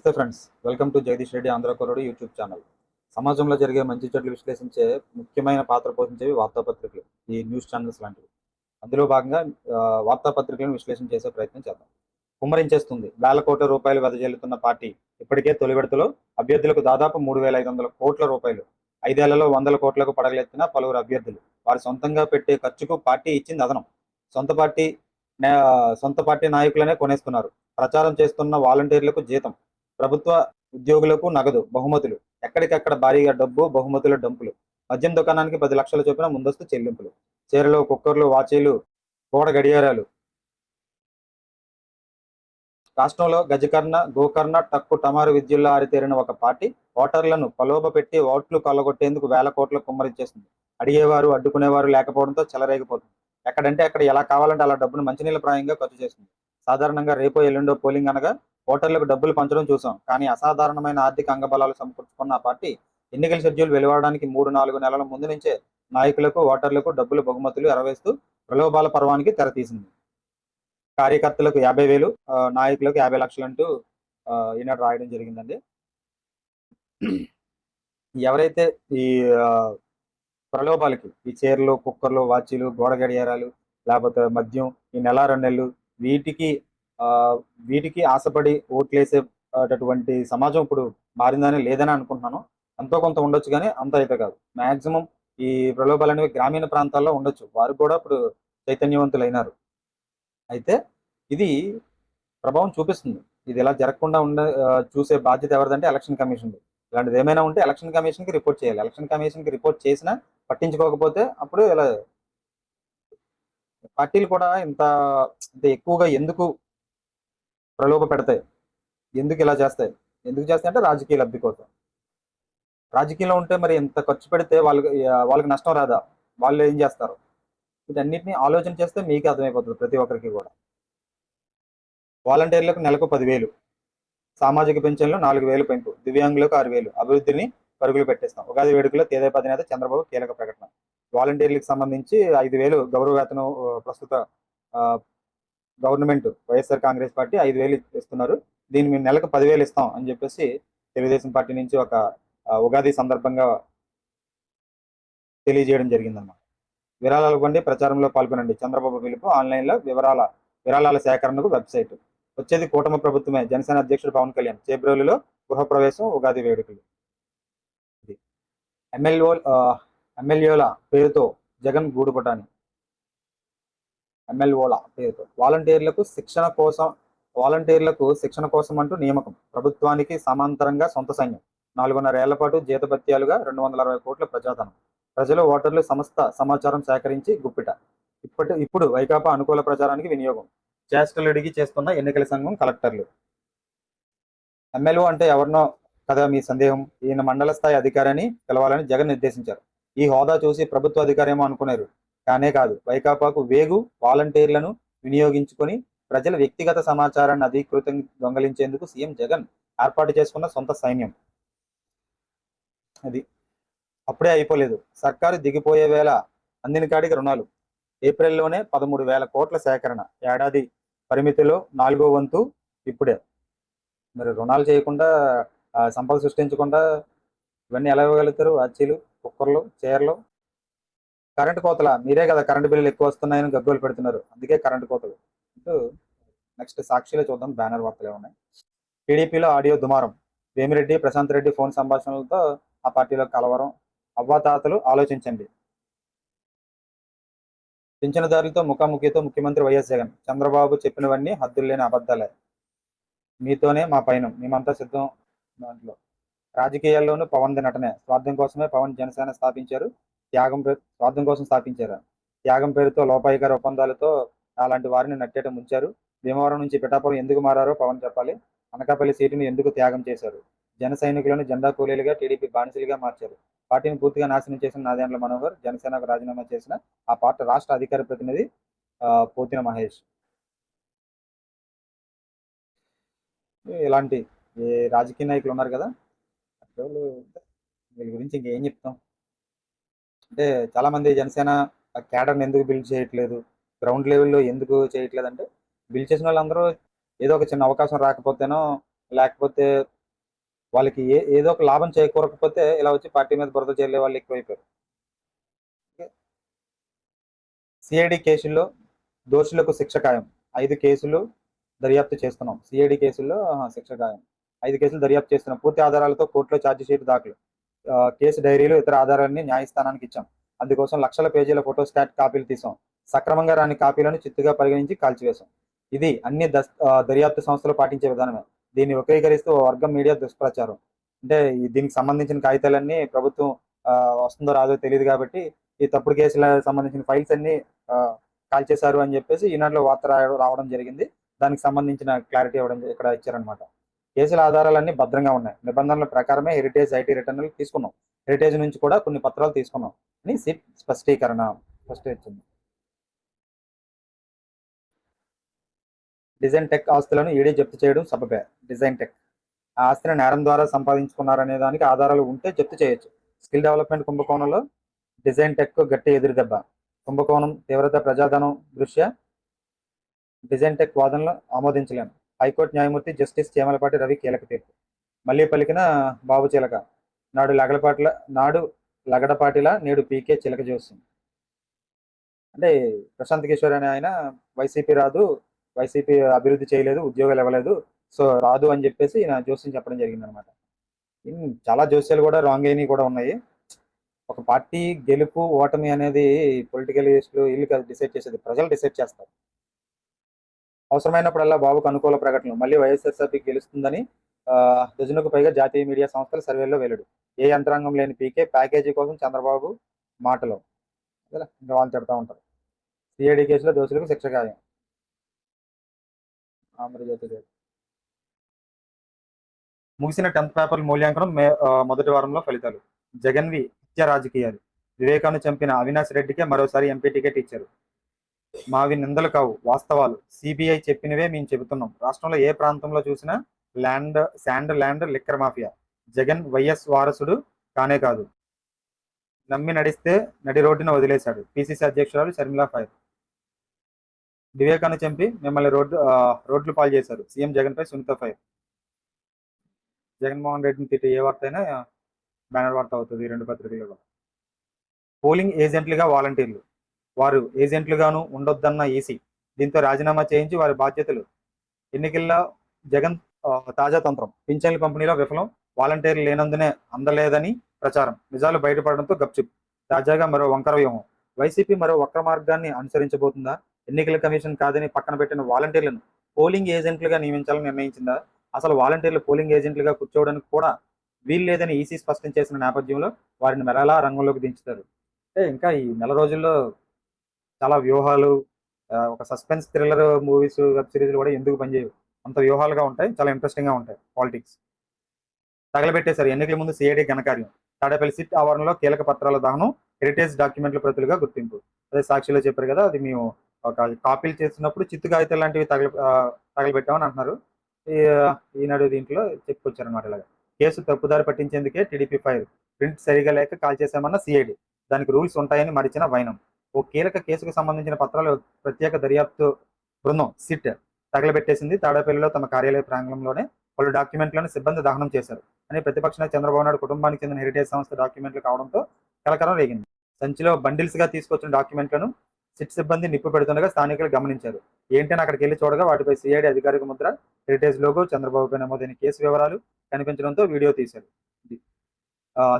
నమస్తే friends. Welcome to Jagadish Reddy Andhrakoradu YouTube channel. సమాజంలో జరిగే మంచి చెట్లు విశ్లేషించే ముఖ్యమైన పాత్ర పోషించేవి వార్తాపత్రికలు ఈ న్యూస్ ఛానల్స్ లాంటివి. అందులో భాగంగా వార్తాపత్రికలను విశ్లేషణ చేసే ప్రయత్నం చేద్దాం. కుమ్మరించేస్తుంది. వేల కోట్ల రూపాయలు వెదజల్లుతున్న పార్టీ ఇప్పటికే తొలి విడతలో అభ్యర్థులకు దాదాపు మూడు వేల ఐదు వందల కోట్ల రూపాయలు ఐదేళ్ళలో వందల కోట్లకు పడగలెత్తిన పలువురు అభ్యర్థులు. వారు సొంతంగా పెట్టే ఖర్చుకు పార్టీ ఇచ్చింది అదనం. సొంత పార్టీ సొంత పార్టీ నాయకులనే కొనేస్తున్నారు. ప్రచారం చేస్తున్న వాలంటీర్లకు జీతం. ప్రభుత్వ ఉద్యోగులకు నగదు బహుమతులు. ఎక్కడికక్కడ భారీగా డబ్బు బహుమతుల డంపులు. మద్యం దుకాణానికి పది లక్షల చొప్పున ముందస్తు చెల్లింపులు. చీరలు కుక్కర్లు వాచీలు గోడ గడియారాలు. రాష్ట్రంలో గజకర్ణ గోకర్ణ టక్కు టమారు విద్యుల్లో ఆరితేరిన ఒక పార్టీ ఓటర్లను ప్రలోభ పెట్టి ఓట్లు కొల్లగొట్టేందుకు వేల కోట్ల కుమ్మరించేసింది అడిగేవారు అడ్డుకునేవారు లేకపోవడంతో చెలరేగిపోతుంది. ఎక్కడంటే అక్కడ ఎలా కావాలంటే అలా డబ్బును మంచినీళ్ళ ప్రాయంగా ఖర్చు చేసింది. సాధారణంగా రేపో ఎల్లుండో పోలింగ్ అనగా ఓటర్లకు డబ్బులు పంచడం చూసాం. కానీ అసాధారణమైన ఆర్థిక అంగబలాలు సమకూర్చుకున్న పార్టీ ఎన్నికల షెడ్యూల్ వెలువడడానికి మూడు నాలుగు నెలల ముందు నుంచే నాయకులకు ఓటర్లకు డబ్బులు బహుమతులు ఎరవేస్తూ ప్రలోభాల పర్వానికి తెరతీసింది కార్యకర్తలకు యాభై వేలు నాయకులకు యాభై లక్షలు అంటూ ఈనాడు రాయడం జరిగిందండి. ఎవరైతే ఈ ప్రలోభాలకి ఈ చీరలు కుక్కర్లు వాచీలు గోడ గడియారాలు లేకపోతే మద్యం ఈ నెల రెండు నెలలు వీటికి వీటికి ఆశపడి ఓట్లేసేటటువంటి సమాజం ఇప్పుడు మారిందని లేదని అనుకుంటున్నాను. ఎంతో కొంత ఉండొచ్చు కానీ అంత అయితే కాదు. మాక్సిమం ఈ ప్రలోభాలు అనేవి గ్రామీణ ప్రాంతాల్లో ఉండొచ్చు. వారు కూడా ఇప్పుడు చైతన్యవంతులైనారు. అయితే ఇది ప్రభావం చూపిస్తుంది. ఇది ఇలా జరగకుండా ఉండ చూసే బాధ్యత ఎవరిదంటే ఎలక్షన్ కమిషన్ ఇలాంటిది ఏమైనా ఉంటే ఎలక్షన్ కమిషన్కి రిపోర్ట్ చేయాలి. ఎలక్షన్ కమిషన్కి రిపోర్ట్ చేసినా పట్టించుకోకపోతే అప్పుడు ఇలా పార్టీలు కూడా ఇంత ఇంత ఎక్కువగా ఎందుకు ప్రలోభ పెడతాయి. ఎందుకు ఇలా చేస్తాయి? ఎందుకు చేస్తాయి అంటే రాజకీయ లబ్ధి కోసం. రాజకీయంలో ఉంటే మరి ఎంత ఖర్చు పెడితే వాళ్ళకి వాళ్ళకి నష్టం రాదా? వాళ్ళు ఏం చేస్తారు? వీటన్నిటిని ఆలోచన చేస్తే మీకు అర్థమైపోతుంది ప్రతి ఒక్కరికి కూడా. వాలంటీర్లకు నెలకు పదివేలు. సామాజిక పెన్షన్లు నాలుగు వేలు పెంపు. దివ్యాంగులకు ఆరు వేలు. అభివృద్ధిని పరుగులు పెట్టేస్తాం. ఉగాది వేడుకలో తేదేపా అధినేత చంద్రబాబు కీలక ప్రకటన. వాలంటీర్లకు సంబంధించి ఐదు వేలు గౌరవ వేతనం ప్రస్తుత గవర్నమెంట్ వైఎస్ఆర్ కాంగ్రెస్ పార్టీ ఐదు వేలు ఇస్తున్నారు. దీన్ని మేము నెలకు పదివేలు ఇస్తాం అని చెప్పేసి తెలుగుదేశం పార్టీ నుంచి ఒక ఉగాది సందర్భంగా తెలియజేయడం జరిగిందన్నమాట. విరాళాలు పొంది ప్రచారంలో పాల్గొనండి. చంద్రబాబు పిలుపు ఆన్లైన్లో వివరాల విరాళాల సేకరణకు వెబ్సైట్. వచ్చేది కూటమి ప్రభుత్వమే. జనసేన అధ్యక్షుడు పవన్ కళ్యాణ్. చేబ్రోలులో గృహప్రవేశం ఉగాది వేడుకలు. ఎమ్మెల్యే ఎమ్మెల్యేల పేరుతో జగన్ గూడుపటాని ఎమ్మెల్యేల పేరుతో. వాలంటీర్లకు శిక్షణ కోసం వాలంటీర్లకు శిక్షణ కోసం అంటూ నియామకం. ప్రభుత్వానికి సమాంతరంగా సొంత సైన్యం. నాలుగున్నర ఏళ్ళ పాటు జీతభత్యాలుగా రెండు వందల అరవై కోట్ల ప్రజాధనం. ప్రజలు ఓటర్లు సమస్త సమాచారం సేకరించి గుప్పిట. ఇప్పటి ఇప్పుడు వైకాపా అనుకూల ప్రచారానికి వినియోగం. చేష్టలు అడిగి చేస్తున్న ఎన్నికల సంఘం కలెక్టర్లు. ఎమ్మెల్యే అంటే ఎవరినో కదా మీ సందేహం? ఈయన మండల స్థాయి అధికారిని పిలవాలని జగన్ నిర్దేశించారు. ఈ హోదా చూసి ప్రభుత్వ అధికారేమో అనుకున్నారు కానే కాదు. వైకాపాకు వేగు వాలంటీర్లను వినియోగించుకొని ప్రజల వ్యక్తిగత సమాచారాన్ని అధికృతం దొంగలించేందుకు సీఎం జగన్ ఏర్పాటు చేసుకున్న సొంత సైన్యం. అది అప్పుడే అయిపోలేదు. సర్కారు దిగిపోయే వేళ అందిన కాడికి రుణాలు. ఏప్రిల్లోనే పదమూడు వేల కోట్ల సేకరణ. ఏడాది పరిమితిలో నాలుగో వంతు ఇప్పుడే. మరి రుణాలు చేయకుండా సంపద సృష్టించకుండా ఇవన్నీ ఎలా ఇవ్వగలుగుతారు? అచ్చీలు కుక్కర్లు చీరలు కరెంటు కోతల మీరే కదా కరెంటు బిల్లులు ఎక్కువ వస్తున్నాయని గగ్గోలు పెడుతున్నారు. అందుకే కరెంటు కోతలు. అంటూ నెక్స్ట్ సాక్షిలో చూద్దాం బ్యానర్ వార్తలే ఉన్నాయి. టీడీపీలో ఆడియో దుమారం. వేమిరెడ్డి ప్రశాంత్ రెడ్డి ఫోన్ సంభాషణలతో ఆ పార్టీలో కలవరం. అవ్వాతాతలు ఆలోచించండి. పింఛనదారులతో ముఖాముఖితో ముఖ్యమంత్రి వైఎస్ జగన్. చంద్రబాబు చెప్పినవన్నీ హద్దులు లేని అబద్ధాలే. మీతోనే మా పైన మేమంతా సిద్ధం దాంట్లో. రాజకీయాల్లోనూ పవన్ది నటనే. స్వార్థం కోసమే పవన్ జనసేన స్థాపించారు. త్యాగం పేరు స్వార్థం కోసం స్థాపించారు. త్యాగం పేరుతో లోపాయికార ఒప్పందాలతో అలాంటి వారిని నట్టేట ముంచారు. భీమవరం నుంచి పిఠాపురం ఎందుకు మారారో పవన్ చెప్పాలి. అనకాపల్లి సీటును ఎందుకు త్యాగం చేశారు? జన సైనికులను జెండా కూలీలుగా టీడీపీ బానిసలుగా మార్చారు. పార్టీని పూర్తిగా నాశనం చేసిన నాదేండ్ల మనోహర్ జనసేనకు రాజీనామా చేసిన ఆ పార్టీ రాష్ట్ర అధికార ప్రతినిధి పోతిన మహేష్. ఇలాంటి ఏ రాజకీయ నాయకులు ఉన్నారు కదా వీళ్ళ గురించి ఇంకేం చెప్తాం? అంటే చాలామంది జనసేన క్యాడర్ని ఎందుకు బిల్డ్ చేయట్లేదు? గ్రౌండ్ లెవెల్లో ఎందుకు చేయట్లేదు? అంటే బిల్డ్ చేసిన వాళ్ళందరూ ఏదో ఒక చిన్న అవకాశం రాకపోతేనో లేకపోతే వాళ్ళకి ఏ ఏదో ఒక లాభం చేకూరకపోతే ఇలా వచ్చి పార్టీ మీద బురద చేరే వాళ్ళు ఎక్కువైపోయారు. సిఐడి కేసుల్లో దోషులకు శిక్ష ఖాయం. ఐదు కేసులు దర్యాప్తు చేస్తున్నాం. సిఐడి కేసుల్లో శిక్ష ఖాయం. ఐదు కేసులు దర్యాప్తు చేస్తున్నాం. పూర్తి ఆధారాలతో కోర్టులో ఛార్జ్ షీట్ దాఖలు. కేసు డైరీలు ఇతర ఆధారాన్ని న్యాయస్థానానికి ఇచ్చాం. అందుకోసం లక్షల పేజీల ఫోటో స్టాట్ కాపీలు తీసాం. సక్రమంగా రాని కాపీలను చిత్తుగా పరిగణించి కాల్చివేశాం. ఇది అన్ని దస్ ఆ, దర్యాప్తు సంస్థలు పాటించే విధానమే. దీన్ని వక్రీకరిస్తూ వర్గం మీడియా దుష్ప్రచారం. అంటే దీనికి సంబంధించిన కాగితాలన్నీ ప్రభుత్వం ఆ, వస్తుందో రాదో తెలియదు కాబట్టి ఈ తప్పుడు కేసుల సంబంధించిన ఫైల్స్ అన్ని ఆ, కాల్చేశారు అని చెప్పేసి ఈనాటిలో వార్త రావడం జరిగింది. దానికి సంబంధించిన క్లారిటీ ఇవ్వడం ఇక్కడ ఇచ్చారనమాట కేసుల ఆధారాలన్నీ భద్రంగా ఉన్నాయి. నిబంధనల ప్రకారమే హెరిటేజ్ ఐటీ రిటర్న్లు తీసుకున్నాం. హెరిటేజ్ నుంచి కూడా కొన్ని పత్రాలు తీసుకున్నాం. అని సిట్ స్పష్టీకరణ స్పష్టీకరించింది. డిజైన్ టెక్ ఆస్తులను ఈడీ జప్తు చేయడం సబబే. Design tech. ఆ ఆస్తిని నేరం ద్వారా సంపాదించుకున్నారనే దానికి ఆధారాలు ఉంటే జప్తు చేయొచ్చు. స్కిల్ డెవలప్మెంట్ కుంభకోణంలో డిజైన్ టెక్ గట్టి ఎదురుదెబ్బ కుంభకోణం తీవ్రత ప్రజాధనం దృష్ట్యా డిజైన్ టెక్ వాదనలు ఆమోదించలేము హైకోర్టు న్యాయమూర్తి జస్టిస్ చేమలపాటి రవి కీలక తీర్పు. మళ్ళీ పలికిన బాబు చిలక నాడు లగడపాటిల నాడు లగడపాటిల నేడు పీకే చిలక జోస్యం. అంటే ప్రశాంత్ కిషోర్ అనే ఆయన వైసీపీ రాదు వైసీపీ అభివృద్ధి చేయలేదు ఉద్యోగాలు ఇవ్వలేదు సో రాదు అని చెప్పేసి నా జోస్యం చెప్పడం జరిగింది అనమాట చాలా జోస్యాలు కూడా రాంగ్ అయినవి కూడా ఉన్నాయి. ఒక పార్టీ గెలుపు ఓటమి అనేది పొలిటికల్ వీళ్ళు డిసైడ్ చేసేది ప్రజలు డిసైడ్ చేస్తారు. అవసరమైనప్పుడల్లా బాబుకు అనుకూల ప్రకటనలు మళ్ళీ వైఎస్ఆర్సీపీ గెలుస్తుందని ఆ, డజనుకు పైగా జాతీయ మీడియా సంస్థల సర్వేలో వెల్లడు. ఏ యంత్రాంగం లేని పీకే ప్యాకేజీ కోసం చంద్రబాబు మాటలు. ఇంకా వాళ్ళు చెప్తా ఉంటారు. సిఐడి కేసులో దోషులకు శిక్ష ఖాయం. ఆంధ్రజ్యోతి ముగిసిన టెన్త్ పేపర్ మూల్యాంకనం మే మొదటి వారంలో ఫలితాలు. జగన్వి హత్య రాజకీయాలు. వివేకాను చంపిన అవినాష్ రెడ్డికే మరోసారి ఎంపీ టికెట్ ఇచ్చారు. మావి నిందలు కావు. వాస్తవాలు. సిబిఐ చెప్పినవే మేము చెబుతున్నాం. రాష్ట్రంలో ఏ ప్రాంతంలో చూసినా land sand land liquor mafia. Jagan YS వారసుడు కానే కాదు. నమ్మి నడిస్తే నడి రోడ్డున వదిలేశాడు. పిసిసి అధ్యక్షురాలు షర్మిలా ఫైర్. వివేకాన్ని చంపి మిమ్మల్ని రోడ్డు రోడ్లు పాలు చేశారు. సీఎం జగన్పై సునీత ఫైర్. జగన్మోహన్ రెడ్డిని తిట్టి ఏ వార్త అయినా బ్యానర్ వార్త అవుతుంది. రెండు పత్రికలు పోలింగ్ ఏజెంట్లుగా వాలంటీర్లు. వారు ఏజెంట్లుగాను ఉండొద్దన్న ఈసీ. దీంతో రాజీనామా చేయించి వారి బాధ్యతలు ఎన్నికల్లో జగన్ తాజా తంత్రం. పింఛన్ల పంపిణీలో విఫలం వాలంటీర్లు లేనందునే అందలేదని ప్రచారం. నిజాలు బయటపడడంతో గప్చుప్. తాజాగా మరో వంకర వ్యూహం. వైసీపీ మరో వక్ర మార్గాన్ని అనుసరించబోతుందా? ఎన్నికల కమిషన్ కాదని పక్కన పెట్టిన వాలంటీర్లను పోలింగ్ ఏజెంట్లుగా నియమించాలని నిర్ణయించిందా? అసలు వాలంటీర్లు పోలింగ్ ఏజెంట్లుగా కూర్చోవడానికి కూడా వీలు లేదని ఈసీ స్పష్టం చేసిన నేపథ్యంలో వారిని మెరలా రంగంలోకి దించుతారు. అంటే ఇంకా ఈ నెల రోజుల్లో చాలా వ్యూహాలు ఆ, ఒక సస్పెన్స్ థ్రిల్లర్ మూవీస్ వెబ్ సిరీస్లు కూడా ఎందుకు పనిచేయవు అంత వ్యూహాలుగా ఉంటాయి చాలా ఇంట్రెస్టింగ్గా ఉంటాయి పాలిటిక్స్ తగలబెట్టేశారు. ఎన్నికల ముందు సిఐడి ఘనకార్యం. తాడేపల్లి సిట్ ఆవరణలో కీలక పత్రాల దహనం హెరిటేజ్ డాక్యుమెంట్ల ప్రతులుగా గుర్తింపు. అదే సాక్షిలో చెప్పారు కదా అది మేము ఒక కాపీలు చేసినప్పుడు చిత్తు కాగితాలు లాంటివి తగల తగలబెట్టామని అంటున్నారు. ఈ ఈనాడు దీంట్లో చెప్పుకొచ్చారనమాట ఇలాగ. కేసు తప్పుదారి పట్టించేందుకే టీడీపీ ఫైర్. ప్రింట్ సరిగా లేక కాల్ చేశామన్న సిఐడి దానికి రూల్స్ ఉంటాయని మరిచిన వైనం. ఓ కీలక కేసుకు సంబంధించిన పత్రాలు ప్రత్యేక దర్యాప్తు బృందం సిట్ తగలబెట్టేసింది. తాడేపల్లిలో తమ కార్యాలయ ప్రాంగణంలోనే పలు డాక్యుమెంట్లను సిబ్బంది దహనం చేశారు అని ప్రతిపక్ష నేత చంద్రబాబు నాయుడు కుటుంబానికి చెందిన హెరిటేజ్ సంస్థ డాక్యుమెంట్లు కావడంతో కలకలం రేగింది. సంచిలో బండిల్స్గా తీసుకొచ్చిన డాక్యుమెంట్లను సిట్ సిబ్బంది నిప్పు పెడుతుండగా స్థానికులు గమనించారు. ఏంటని అక్కడికి వెళ్ళి చూడగా వాటిపై సిఐడి అధికారిక ముద్ర హెరిటేజ్ లోగో చంద్రబాబుపై నమోదైన కేసు వివరాలు కనిపించడంతో వీడియో తీశారు.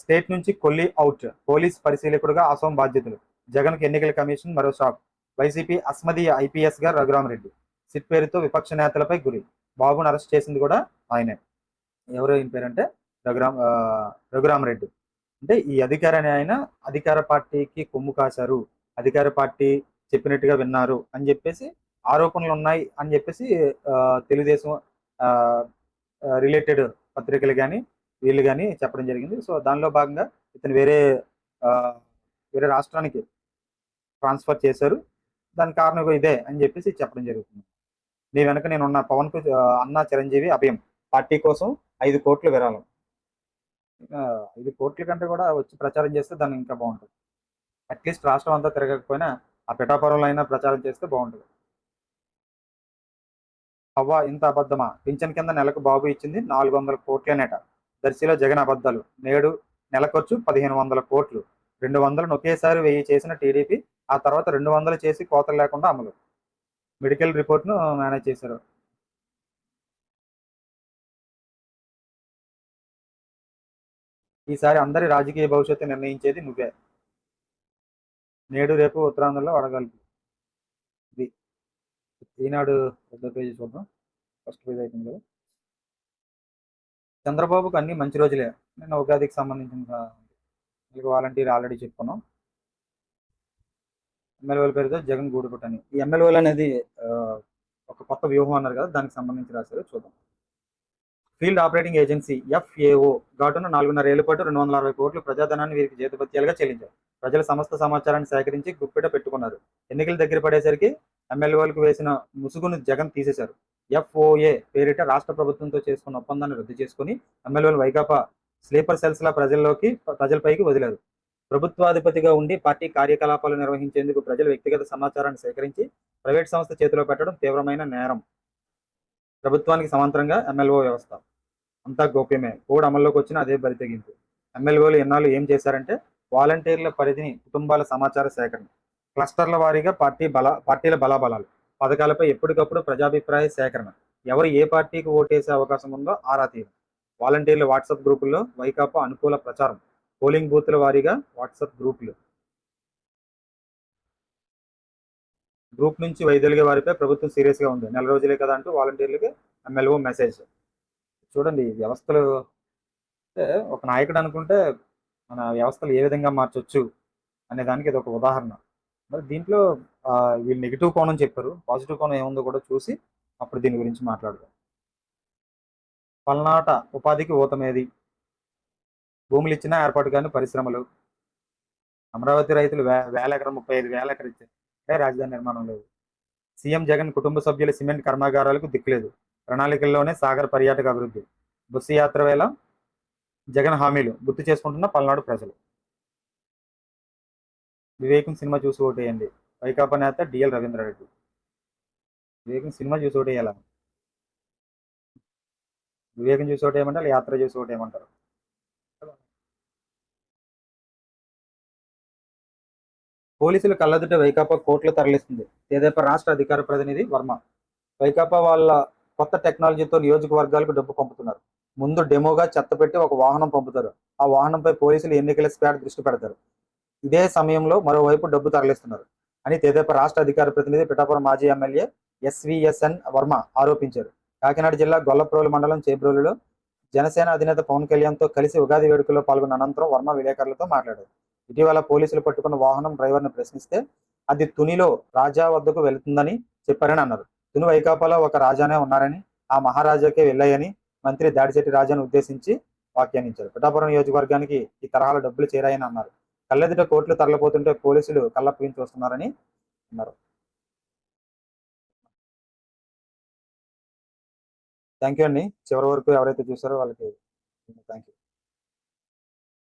స్టేట్ నుంచి కొల్లి అవుట్ పోలీస్ పరిశీలకుడుగా అసోం బాధ్యతలు. జగన్ ఎన్నికల కమిషన్ మరో షాక్. వైసీపీ అస్మదీయ ఐపీఎస్గా రఘురామరెడ్డి. సిట్ పేరుతో విపక్ష నేతలపై గురి. బాబును అరెస్ట్ చేసింది కూడా ఆయనే. ఎవరు ఈయన పేరంటే? రఘురామ్ రఘురామరెడ్డి. అంటే ఈ అధికారి ఆయన అధికార పార్టీకి కొమ్ము కాశారు. అధికార పార్టీ చెప్పినట్టుగా విన్నారు అని చెప్పేసి ఆరోపణలు ఉన్నాయి అని చెప్పేసి ఆ, తెలుగుదేశం రిలేటెడ్ పత్రికలు కానీ వీళ్ళు కానీ చెప్పడం జరిగింది. సో దానిలో భాగంగా ఇతను వేరే వేరే రాష్ట్రానికి ట్రాన్స్ఫర్ చేశారు. దాని కారణం ఇదే అని చెప్పేసి చెప్పడం జరుగుతుంది. నీ వెనక నేను ఉన్న పవన్కు అన్న చిరంజీవి అభయం. పార్టీ కోసం ఐదు కోట్లు విరాళం. ఐదు కోట్ల కంటే కూడా వచ్చి ప్రచారం చేస్తే దాన్ని ఇంకా బాగుంటుంది. అట్లీస్ట్ రాష్ట్రం అంతా తిరగకపోయినా ఆ పిఠాపురంలో అయినా ప్రచారం చేస్తే బాగుంటుంది. అవ్వ ఇంత అబద్ధమా? పింఛన్ కింద నెలకు బాబు ఇచ్చింది నాలుగు వందల కోట్లేనేట దర్శిలో జగన్ అబద్ధాలు. నేడు నెల ఖర్చు పదిహేను వందల కోట్లు. రెండు వందలను ఒకేసారి వెయ్యి చేసిన టీడీపీ ఆ తర్వాత రెండు వందలు చేసి కోతలు లేకుండా అమలు. మెడికల్ రిపోర్ట్ను మేనేజ్ చేశారు. ఈసారి అందరి రాజకీయ భవిష్యత్తు నిర్ణయించేది నువ్వే. నేడు రేపు ఉత్తరాంధ్రలో వడగలుపు ఇది. ఈనాడు పెద్ద పేజీ చూద్దాం. ఫస్ట్ పేజ్ అవుతుంది కదా. చంద్రబాబుకు అన్ని మంచి రోజులే. నిన్న ఉగాదికి సంబంధించిన వీళ్ళకి వాలంటీర్ ఆల్రెడీ చెప్పుకున్నాం. ఎమ్మెల్యేల పేరుతో జగన్ గూడుపుట్ అని ఈ ఎమ్మెల్యేలు అనేది ఒక కొత్త వ్యూహం అన్నారు కదా దానికి సంబంధించి రాశారు. చూద్దాం. ఫీల్డ్ ఆపరేటింగ్ ఏజెన్సీ ఎఫ్ఏఓ ఘాటును నాలుగున్నర ఏళ్ళ పాటు రెండు వందల అరవై కోట్లు ప్రజాధనాన్ని వీరికి జీతభత్యాలుగా చెల్లించారు. ప్రజల సమస్త సమాచారాన్ని సేకరించి గుప్పిట పెట్టుకున్నారు. ఎన్నికలు దగ్గర పడేసరికి ఎమ్మెల్యేలకు వేసిన ముసుగును జగన్ తీసేశారు. ఎఫ్ఓఏ పేరిట రాష్ట్ర ప్రభుత్వంతో చేసుకున్న ఒప్పందాన్ని రద్దు చేసుకుని ఎమ్మెల్యేలు వైకాపా స్లీపర్ సెల్స్ లా ప్రజల్లోకి ప్రజలపైకి వదిలారు. ప్రభుత్వాధిపతిగా ఉండి పార్టీ కార్యకలాపాలు నిర్వహించేందుకు ప్రజల వ్యక్తిగత సమాచారాన్ని సేకరించి ప్రైవేట్ సంస్థ చేతిలో పెట్టడం తీవ్రమైన నేరం. ప్రభుత్వానికి సమాంతరంగా ఎమ్మెల్యే వ్యవస్థ. అంతా గోప్యమే. కోడ్ అమల్లోకి వచ్చిన అదే బరి తెగింపు. ఎమ్మెల్యేలు ఎన్నాళ్ళు ఏం చేశారంటే వాలంటీర్ల పరిధిని కుటుంబాల సమాచార సేకరణ. క్లస్టర్ల వారీగా పార్టీ బల పార్టీల బలాబలాలు. పథకాలపై ఎప్పటికప్పుడు ప్రజాభిప్రాయ సేకరణ. ఎవరు ఏ పార్టీకి ఓటేసే అవకాశం ఉందో ఆరా తీయడం వాలంటీర్ల వాట్సాప్ గ్రూపుల్లో వైకాపా అనుకూల ప్రచారం. పోలింగ్ బూత్ల వారీగా వాట్సాప్ గ్రూపులు. గ్రూప్ నుంచి వైదొలిగే వారిపై ప్రభుత్వం సీరియస్గా ఉంది. నెల రోజులే కదా అంటూ వాలంటీర్లకి ఎమ్మెల్యే మెసేజ్. చూడండి వ్యవస్థలు అంటే ఒక నాయకుడు అనుకుంటే మన వ్యవస్థలు ఏ విధంగా మార్చొచ్చు అనే దానికి ఇది ఒక ఉదాహరణ. మరి దీంట్లో వీళ్ళు నెగిటివ్ కోణం చెప్పారు. పాజిటివ్ కోణం ఏముందో కూడా చూసి అప్పుడు దీని గురించి మాట్లాడదాం. పల్నాట ఉపాధికి ఊతమేది? భూములు ఇచ్చినా ఏర్పాటు కాని పరిశ్రమలు. అమరావతి రైతులు వే వేల ఎకరం ముప్పై ఐదు వేల ఎకరం ఇచ్చారు. రాజధాని నిర్మాణం లేదు. సీఎం జగన్ కుటుంబ సభ్యుల సిమెంట్ కర్మాగారాలకు దిక్కులేదు. ప్రణాళికల్లోనే సాగర్ పర్యాటక అభివృద్ధి. బస్సు యాత్ర వేళ జగన్ హామీలు. గుర్తు చేసుకుంటున్న పల్నాడు ప్రజలు. వివేకం సినిమా చూసి ఓటేయండి. వైకాపా నేత డిఎల్ రవీంద్రారెడ్డి. వివేకం సినిమా చూసి ఓటేయాల? వివేకం చూసి ఏమంటారు యాత్ర చూసి ఏమంటారు పోలీసులు కళ్ళదుట వైకాపా కోర్టులు తరలిస్తుంది. తెదేపా రాష్ట్ర అధికార ప్రతినిధి వర్మ వైకాపా వాళ్ళ కొత్త టెక్నాలజీతో నియోజకవర్గాలకు డబ్బు పంపుతున్నారు. ముందు డెమోగా చెత్త పెట్టి ఒక వాహనం పంపుతారు. ఆ వాహనంపై పోలీసులు ఎన్నికల స్క్వాడ్ దృష్టి పెడతారు. ఇదే సమయంలో మరోవైపు డబ్బు తరలిస్తున్నారు అని తెదేపా రాష్ట్ర అధికార ప్రతినిధి పిఠాపురం మాజీ ఎమ్మెల్యే ఎస్విఎస్ఎన్ వర్మ ఆరోపించారు. కాకినాడ జిల్లా గొల్లప్రోలు మండలం చేబ్రోలులో జనసేన అధినేత పవన్ కళ్యాణ్తో కలిసి ఉగాది వేడుకల్లో పాల్గొన్న అనంతరం వర్మ విలేకరులతో మాట్లాడారు. ఇటీవల పోలీసులు పట్టుకున్న వాహనం డ్రైవర్ను ప్రశ్నిస్తే అది తునిలో రాజా వద్దకు వెళుతుందని చెప్పారని అన్నారు. తుని వైకాపాలో ఒక రాజానే ఉన్నారని ఆ మహారాజాకే వెళ్ళాయని మంత్రి దాడిశెట్టి రాజాను ఉద్దేశించి వ్యాఖ్యానించారు. పిఠాపురం నియోజకవర్గానికి ఈ తరహాల డబ్బులు చేరాయని అన్నారు. కళ్ళెదుట కోట్లు తరలిపోతుంటే పోలీసులు కళ్ళప్పగించి వస్తున్నారని అన్నారు. థ్యాంక్ యూ అండి. చివరి వరకు ఎవరైతే చూసారో వాళ్ళకి థ్యాంక్ యూ